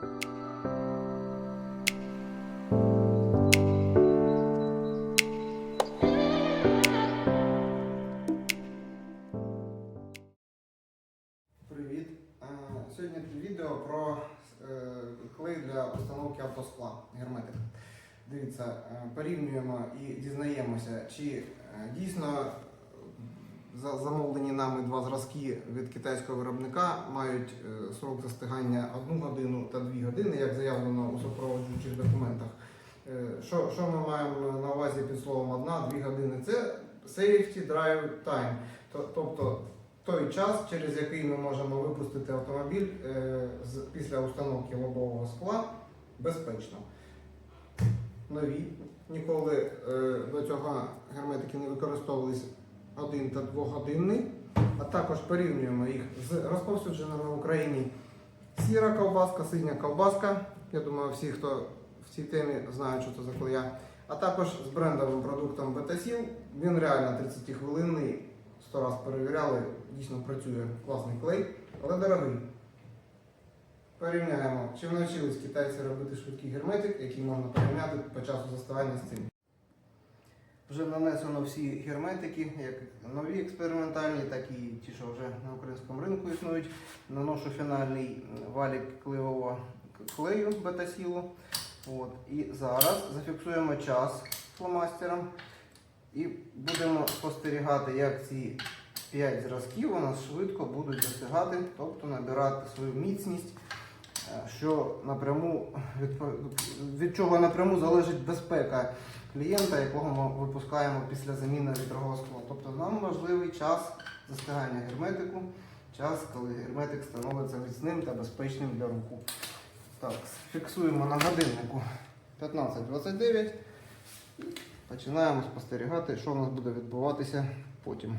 Привіт! Е, Сьогодні відео про е, клей для установки автоскла герметик. Дивіться, е, порівнюємо і дізнаємося, чи дійсно Замовлені нами два зразки від китайського виробника мають е, срок застигання 1 годину та 2 години, як заявлено у супроводжуючих документах. Е, що що ми маємо на увазі під словом 1-2 години? Це safety drive time, тобто той час, через який ми можемо випустити автомобіль е, після установки лобового скла безпечно. Нові ніколи до цього герметики не використовувалися. 1 та 2-годинний, а також порівнюємо їх з розповсюдженими в Україні сіра ковбаска, синя ковбаска. Я думаю, всі, хто в цій темі знають, що це за колія. А також з брендовим продуктом Бетасіл. Він реально 30-хвилинний, 100 раз перевіряли, дійсно працює класний клей, але дорогий. Порівняємо, чи навчились китайці робити швидкий герметик, який можна порівняти по часу заставання з цим. Вже нанесено всі герметики, як нові експериментальні, так і ті, що вже на українському ринку існують. Наношу фінальний валік клеєвого клею бетасілу. І зараз зафіксуємо час фломастером і будемо спостерігати, як ці 5 зразків у нас швидко будуть досягати, тобто набирати свою міцність, е, що напряму відпо- від чого напряму залежить безпека клієнта, якого ми випускаємо після заміни вітрового скла. Тобто нам важливий час застигання герметику, час, коли герметик становиться міцним та безпечним для руху. Так, фіксуємо на годиннику 15.29. Починаємо спостерігати, що у нас буде відбуватися потім.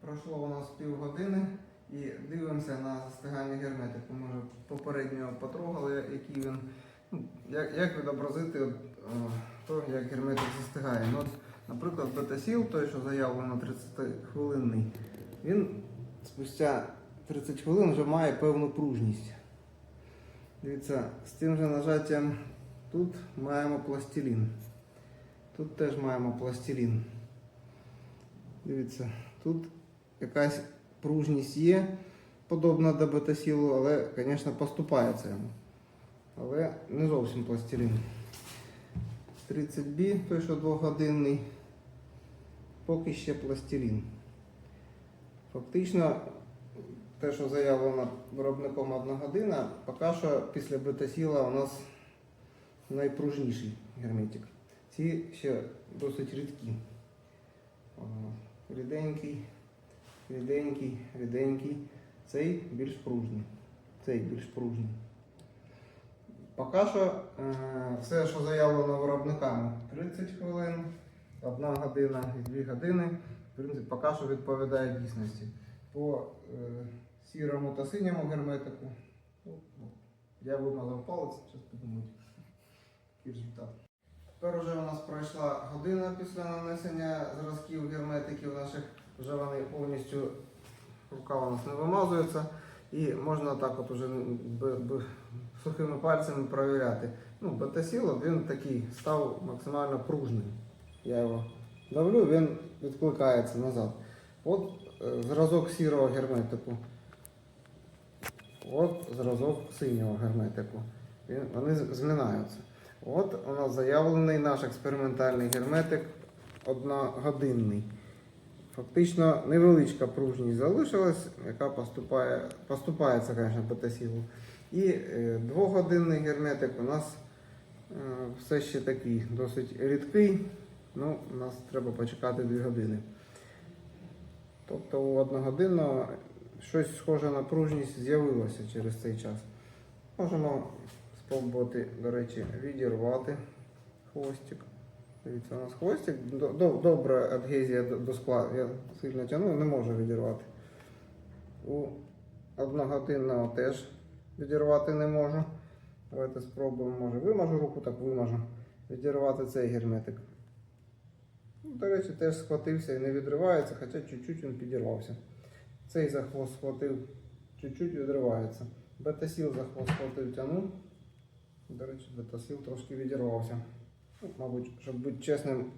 Пройшло у нас півгодини і дивимося на застигання герметику. Ми вже попередньо потрогали, який він, ну, як, як відобразити о, то, як герметик застигає. Ну, от, наприклад, бетасіл, той, що заявлено 30-хвилинний, він спустя 30 хвилин вже має певну пружність. Дивіться, з тим же нажаттям тут маємо пластилін. Тут теж маємо пластилін. Дивіться, тут якась пружність є, подобна до бетасілу, але, звісно, поступається йому. Але не зовсім пластилін. 30B, той, що двогодинний, поки ще пластилін. Фактично, те, що заявлено виробником одна година, поки що після бетасіла у нас найпружніший герметик. Ці ще досить рідкі. Ріденький, ріденький, ріденький. Цей більш пружний. Цей більш пружний. Поки що е, все, що заявлено виробниками, 30 хвилин, 1 година і 2 години, в принципі, поки що відповідає дійсності. По е, сірому та синьому герметику. Ну, ну, я вимазав палець, зараз подумати. Який результат. Тепер вже у нас пройшла година після нанесення зразків герметиків наших. Вже вони повністю рука у нас не вимазується. І можна так от уже сухими пальцями перевіряти. Ну, бетасіл, він такий став максимально пружний. Я його давлю, він відкликається назад. От е, зразок сірого герметику. От зразок синього герметику. Вони змінаються. От у нас заявлений наш експериментальний герметик одногодинний. Фактично невеличка пружність залишилась, яка поступає, поступається, звісно, бетасілу. І е, двогодинний герметик у нас е, все ще такий досить рідкий. Ну, у нас треба почекати 2 години. Тобто у одногодинного щось схоже на пружність з'явилося через цей час. Можемо спробувати, до речі, відірвати хвостик. Дивіться, у нас хвостик. До- до- Добра адгезія до, скла. Я сильно тягну, не можу відірвати. У одногодинного теж відірвати не можу. Давайте спробуємо, може вимажу руку, так вимажу. Відірвати цей герметик. Ну, До речі, теж схватився і не відривається, хоча чуть-чуть він підірвався. Цей за хвост схватив, чуть-чуть відривається. Бетасіл за хвост схватив, тянув. До речі, бетасіл трошки відірвався. Мабуть, щоб бути чесним.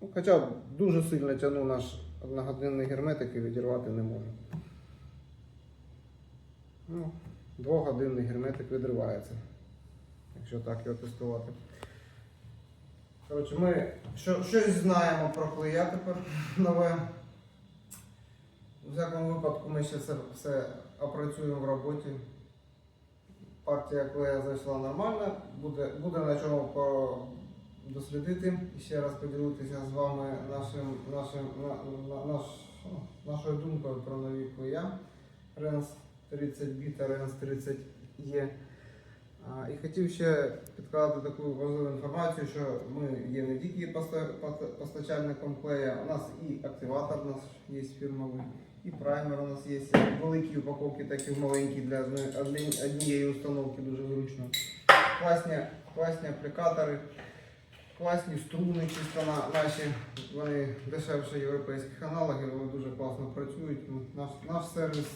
Ну, хоча дуже сильно тянув наш одногодинний герметик і відірвати не може. Ну, двогодинний герметик відривається, якщо так його тестувати. Коротше, ми що, щось знаємо про клея тепер нове. У всякому випадку ми ще це все опрацюємо в роботі. Партія клея зайшла нормально, буде, буде на чому дослідити і ще раз поділитися з вами нашим, нашим, на, на, наш, нашою думкою про нові клея Ренс 30 b та Ренс 30 e І хотів ще підказати таку важливу інформацію, що ми є не тільки поста- поста- постачальником клея, у нас і активатор у нас є фірмовий, і праймер у нас є великі упаковки, так і маленькі для однієї установки дуже зручно. Класні, класні аплікатори, класні струни чисто на наші, вони дешевше європейських аналогів, але дуже класно працюють. Наш, наш сервіс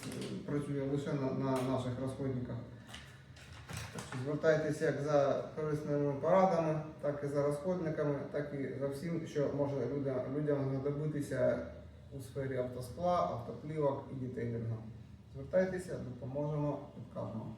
працює лише на, на наших розходниках. Звертайтеся як за корисними порадами, так і за розходниками, так і за всім, що може людям, людям знадобитися у сфері автоскла, автоплівок і дітейлінгу. Звертайтеся, допоможемо, підкажемо.